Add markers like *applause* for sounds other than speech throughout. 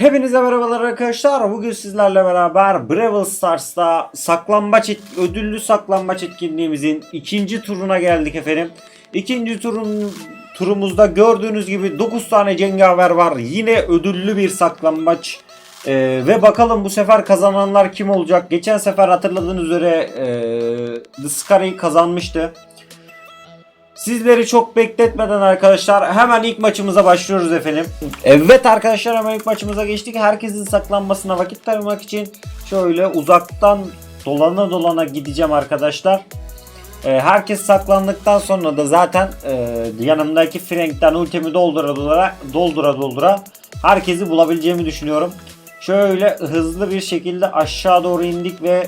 Hepinize merhabalar arkadaşlar. Bugün sizlerle beraber Brawl Stars'ta saklambaç et- ödüllü saklambaç etkinliğimizin ikinci turuna geldik efendim. İkinci turun turumuzda gördüğünüz gibi 9 tane cengaver var. Yine ödüllü bir saklambaç. Ee, ve bakalım bu sefer kazananlar kim olacak? Geçen sefer hatırladığınız üzere ee, The Scary kazanmıştı. Sizleri çok bekletmeden arkadaşlar hemen ilk maçımıza başlıyoruz efendim. Evet arkadaşlar hemen ilk maçımıza geçtik. Herkesin saklanmasına vakit tanımak için şöyle uzaktan dolana dolana gideceğim arkadaşlar. Ee, herkes saklandıktan sonra da zaten e, yanımdaki Frank'ten ultimi doldura doldura doldura doldura herkesi bulabileceğimi düşünüyorum. Şöyle hızlı bir şekilde aşağı doğru indik ve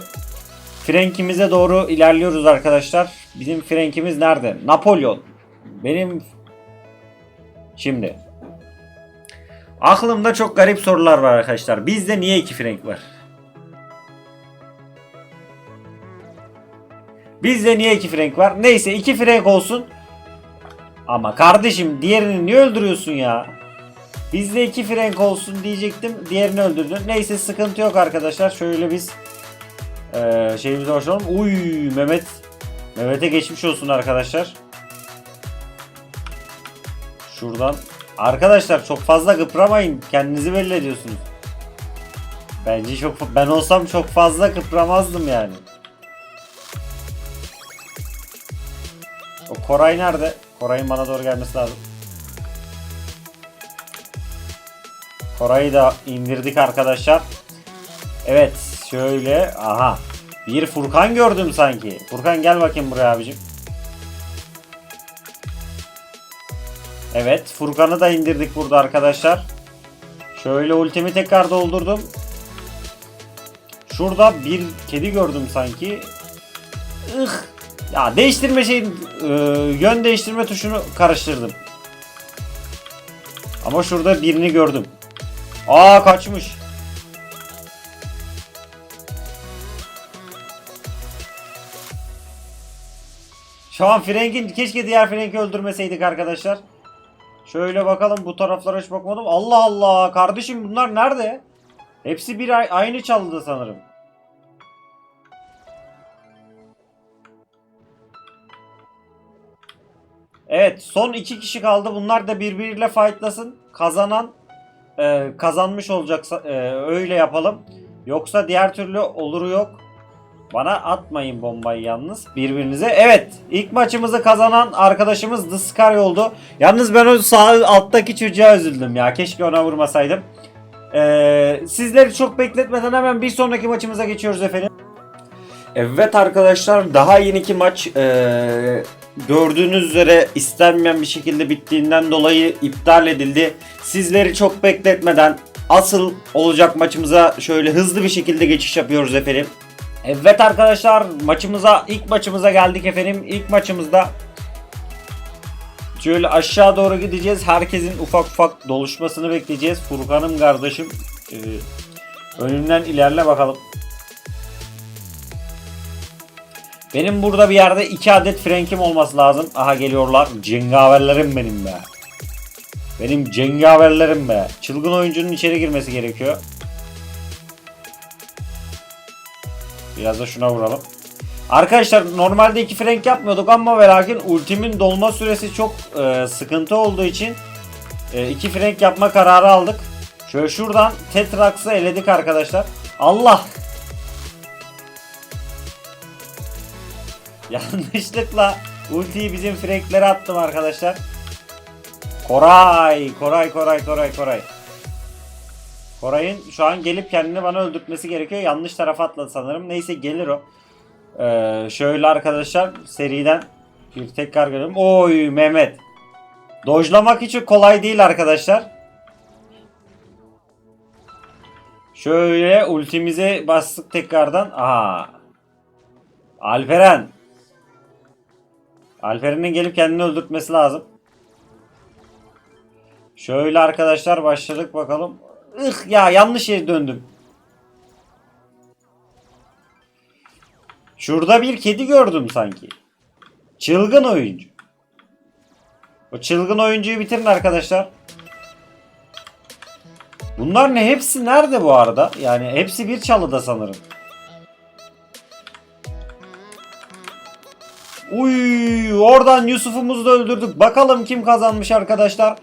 Frank'imize doğru ilerliyoruz arkadaşlar. Bizim Frank'imiz nerede? Napolyon. Benim şimdi aklımda çok garip sorular var arkadaşlar. Bizde niye iki Frank var? Bizde niye iki Frank var? Neyse iki Frank olsun. Ama kardeşim diğerini niye öldürüyorsun ya? Bizde iki Frank olsun diyecektim. Diğerini öldürdün. Neyse sıkıntı yok arkadaşlar. Şöyle biz ee, şeyimize başlayalım. Uy Mehmet. Mehmet'e geçmiş olsun arkadaşlar. Şuradan. Arkadaşlar çok fazla kıpramayın. Kendinizi belli ediyorsunuz. Bence çok ben olsam çok fazla kıpramazdım yani. O Koray nerede? Koray'ın bana doğru gelmesi lazım. Koray'ı da indirdik arkadaşlar. Evet şöyle aha bir Furkan gördüm sanki. Furkan gel bakayım buraya abicim. Evet Furkan'ı da indirdik burada arkadaşlar. Şöyle ultimi tekrar doldurdum. Şurada bir kedi gördüm sanki. Ih. Ya değiştirme şey e, yön değiştirme tuşunu karıştırdım. Ama şurada birini gördüm. Aa kaçmış. An Frank'in keşke diğer Frank'i öldürmeseydik arkadaşlar. Şöyle bakalım bu taraflara hiç bakmadım. Allah Allah kardeşim bunlar nerede? Hepsi bir ay- aynı çaldı sanırım. Evet son iki kişi kaldı. Bunlar da birbiriyle fightlasın. Kazanan e, kazanmış olacaksa e, öyle yapalım. Yoksa diğer türlü oluru yok. Bana atmayın bombayı yalnız birbirinize. Evet ilk maçımızı kazanan arkadaşımız The Scar oldu. Yalnız ben o sağ alttaki çocuğa üzüldüm ya. Keşke ona vurmasaydım. Ee, sizleri çok bekletmeden hemen bir sonraki maçımıza geçiyoruz efendim. Evet arkadaşlar daha yeniki maç ee, gördüğünüz üzere istenmeyen bir şekilde bittiğinden dolayı iptal edildi. Sizleri çok bekletmeden asıl olacak maçımıza şöyle hızlı bir şekilde geçiş yapıyoruz efendim. Evet arkadaşlar maçımıza ilk maçımıza geldik efendim. İlk maçımızda şöyle aşağı doğru gideceğiz. Herkesin ufak ufak doluşmasını bekleyeceğiz. Furkan'ım kardeşim e, önümden ilerle bakalım. Benim burada bir yerde iki adet Frank'im olması lazım. Aha geliyorlar. Cengaverlerim benim be. Benim cengaverlerim be. Çılgın oyuncunun içeri girmesi gerekiyor. Biraz da şuna vuralım. Arkadaşlar normalde iki Frank yapmıyorduk ama ve lakin ultimin dolma süresi çok e, sıkıntı olduğu için e, iki Frank yapma kararı aldık. Şöyle şuradan Tetrax'ı eledik arkadaşlar. Allah! *laughs* Yanlışlıkla ultiyi bizim Frank'lere attım arkadaşlar. Koray, Koray, Koray, Koray, Koray. Koray'ın şu an gelip kendini bana öldürtmesi gerekiyor. Yanlış tarafa atladı sanırım. Neyse gelir o. Ee, şöyle arkadaşlar seriden bir tekrar görelim. Oy Mehmet. Dojlamak için kolay değil arkadaşlar. Şöyle ultimize bastık tekrardan. Aha. Alperen. Alperen'in gelip kendini öldürtmesi lazım. Şöyle arkadaşlar başladık bakalım. Ih ya yanlış yere döndüm. Şurada bir kedi gördüm sanki. Çılgın oyuncu. O çılgın oyuncuyu bitirin arkadaşlar. Bunlar ne? Hepsi nerede bu arada? Yani hepsi bir çalıda sanırım. Uy, oradan Yusuf'umuzu da öldürdük. Bakalım kim kazanmış arkadaşlar.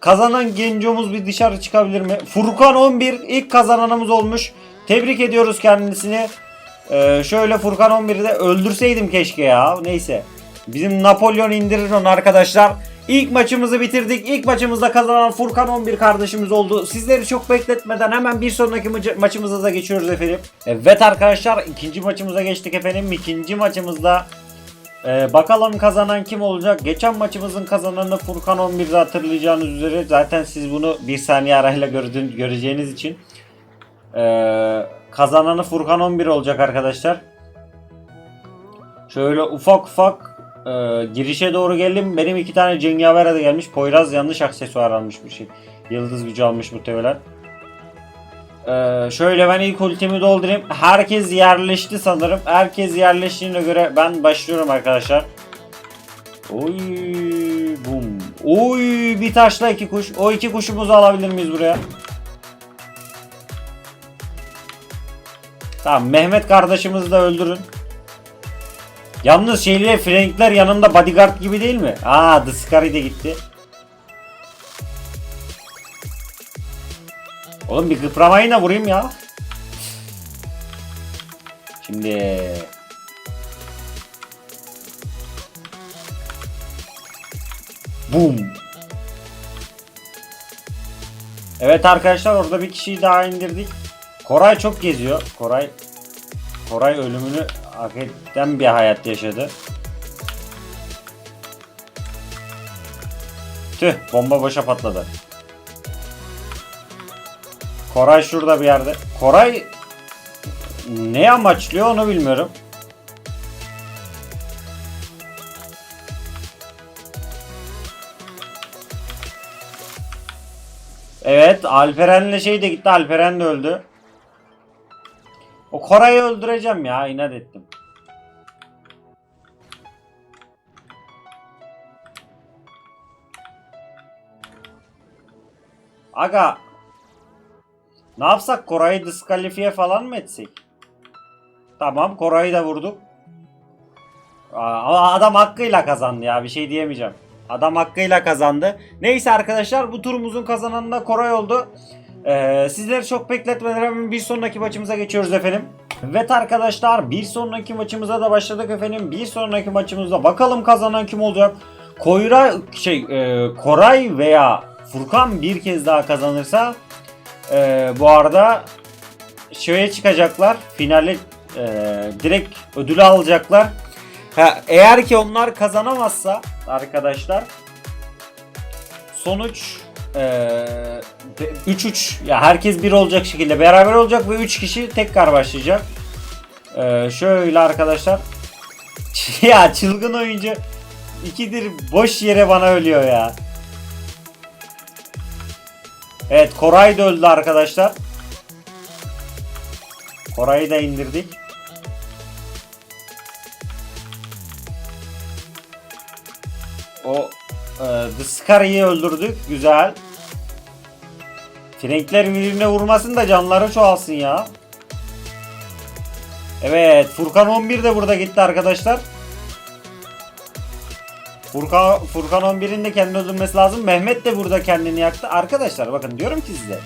Kazanan gencomuz bir dışarı çıkabilir mi? Furkan 11 ilk kazananımız olmuş. Tebrik ediyoruz kendisini. Ee, şöyle Furkan 11'i de öldürseydim keşke ya. Neyse. Bizim Napolyon indirir onu arkadaşlar. İlk maçımızı bitirdik. İlk maçımızda kazanan Furkan 11 kardeşimiz oldu. Sizleri çok bekletmeden hemen bir sonraki maçı- maçımıza da geçiyoruz efendim. Evet arkadaşlar ikinci maçımıza geçtik efendim. İkinci maçımızda ee, bakalım kazanan kim olacak? Geçen maçımızın kazananı Furkan 11'de hatırlayacağınız üzere zaten siz bunu bir saniye arayla gördüğün, göreceğiniz için ee, kazananı Furkan 11 olacak arkadaşlar. Şöyle ufak ufak e, girişe doğru geldim. Benim iki tane cengavere de gelmiş. Poyraz yanlış aksesuar almış bir şey. Yıldız gücü almış muhtemelen. Ee, şöyle ben ilk ultimi doldurayım. Herkes yerleşti sanırım. Herkes yerleştiğine göre ben başlıyorum arkadaşlar. Oy bum. Oy bir taşla iki kuş. O iki kuşumuzu alabilir miyiz buraya? Tamam Mehmet kardeşimizi de öldürün. Yalnız şeyle Frankler yanında bodyguard gibi değil mi? Aa The Scary de gitti. Oğlum bir kıpramayın da vurayım ya. Şimdi Boom. Evet arkadaşlar orada bir kişiyi daha indirdik. Koray çok geziyor. Koray Koray ölümünü hak eden bir hayat yaşadı. Tüh bomba boşa patladı. Koray şurada bir yerde. Koray ne amaçlıyor onu bilmiyorum. Evet Alperen'le şey de gitti. Alperen de öldü. O Koray'ı öldüreceğim ya inat ettim. Aga ne yapsak Koray'ı diskalifiye falan mı etsek? Tamam Koray'ı da vurduk. Ama adam hakkıyla kazandı ya bir şey diyemeyeceğim. Adam hakkıyla kazandı. Neyse arkadaşlar bu turumuzun kazananı da Koray oldu. Ee, sizleri çok bekletmeden hemen bir sonraki maçımıza geçiyoruz efendim. Evet arkadaşlar bir sonraki maçımıza da başladık efendim. Bir sonraki maçımızda bakalım kazanan kim olacak? Koyra şey e, Koray veya Furkan bir kez daha kazanırsa e, bu arada şeye çıkacaklar. Finale e, direkt ödülü alacaklar. Ha, eğer ki onlar kazanamazsa arkadaşlar sonuç eee 3-3 ya herkes bir olacak şekilde beraber olacak ve 3 kişi tekrar başlayacak. Eee, şöyle arkadaşlar *laughs* ya çılgın oyuncu ikidir boş yere bana ölüyor ya. Evet Koray da öldü arkadaşlar. Koray'ı da indirdik. O e, The Scary'i öldürdük. Güzel. Frankler birbirine vurmasın da canları çoğalsın ya. Evet. Furkan 11 de burada gitti arkadaşlar. Furkan, Furkan 11'in de kendini öldürmesi lazım. Mehmet de burada kendini yaktı. Arkadaşlar bakın diyorum ki size.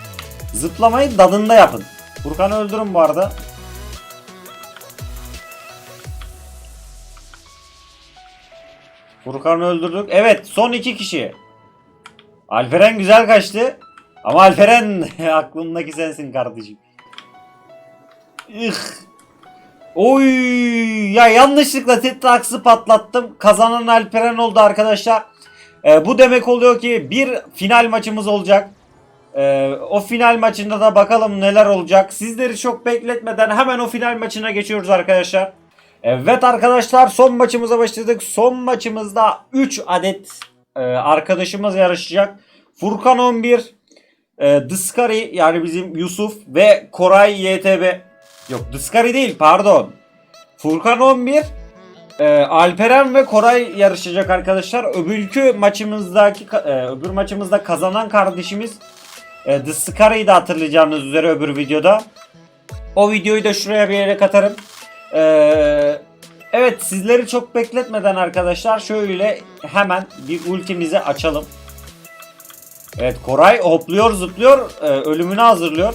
Zıplamayı dadında yapın. Furkan'ı öldürün bu arada. Furkan'ı öldürdük. Evet son iki kişi. Alperen güzel kaçtı. Ama Alperen *laughs* aklımdaki sensin kardeşim. Ih. Oy ya yanlışlıkla tetrax'ı patlattım. Kazanan Alperen oldu arkadaşlar. Ee, bu demek oluyor ki bir final maçımız olacak. Ee, o final maçında da bakalım neler olacak. Sizleri çok bekletmeden hemen o final maçına geçiyoruz arkadaşlar. Evet arkadaşlar son maçımıza başladık. Son maçımızda 3 adet e, arkadaşımız yarışacak. Furkan 11, e, Dıskari yani bizim Yusuf ve Koray YTB. Yok Dıskari değil pardon. Furkan 11, e, Alperen ve Koray yarışacak arkadaşlar. Öbürkü maçımızdaki e, öbür maçımızda kazanan kardeşimiz E, Scar'ı da hatırlayacağınız üzere öbür videoda. O videoyu da şuraya bir yere katarım. Ee, evet sizleri çok bekletmeden arkadaşlar şöyle hemen bir ultimizi açalım. Evet Koray hopluyor zıplıyor e, ölümünü hazırlıyor.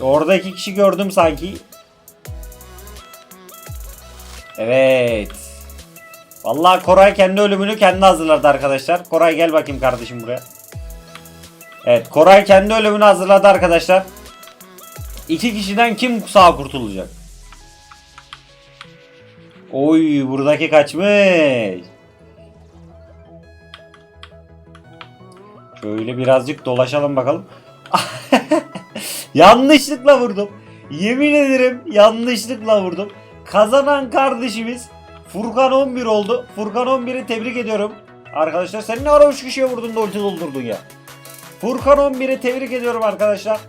Orada iki kişi gördüm sanki. Evet. Vallahi Koray kendi ölümünü kendi hazırladı arkadaşlar. Koray gel bakayım kardeşim buraya. Evet Koray kendi ölümünü hazırladı arkadaşlar. İki kişiden kim sağ kurtulacak? Oy buradaki kaçmış. Şöyle birazcık dolaşalım bakalım. *laughs* yanlışlıkla vurdum. Yemin ederim yanlışlıkla vurdum. Kazanan kardeşimiz Furkan 11 oldu. Furkan 11'i tebrik ediyorum. Arkadaşlar sen ne ara 3 kişiye vurdun da ulti doldurdun ya. Furkan 11'i tebrik ediyorum arkadaşlar.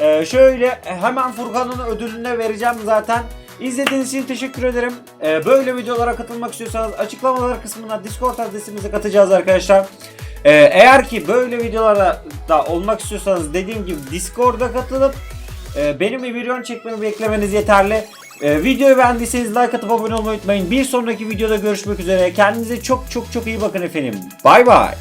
Ee, şöyle hemen Furkan'ın ödülünü vereceğim zaten. İzlediğiniz için teşekkür ederim. Ee, böyle videolara katılmak istiyorsanız açıklamalar kısmına Discord adresimizi katacağız arkadaşlar. Ee, eğer ki böyle videolara da olmak istiyorsanız dediğim gibi Discord'a katılıp e, benim bir video çekmemi beklemeniz yeterli. Ee, videoyu beğendiyseniz like atıp abone olmayı unutmayın. Bir sonraki videoda görüşmek üzere. Kendinize çok çok çok iyi bakın efendim. Bay bay.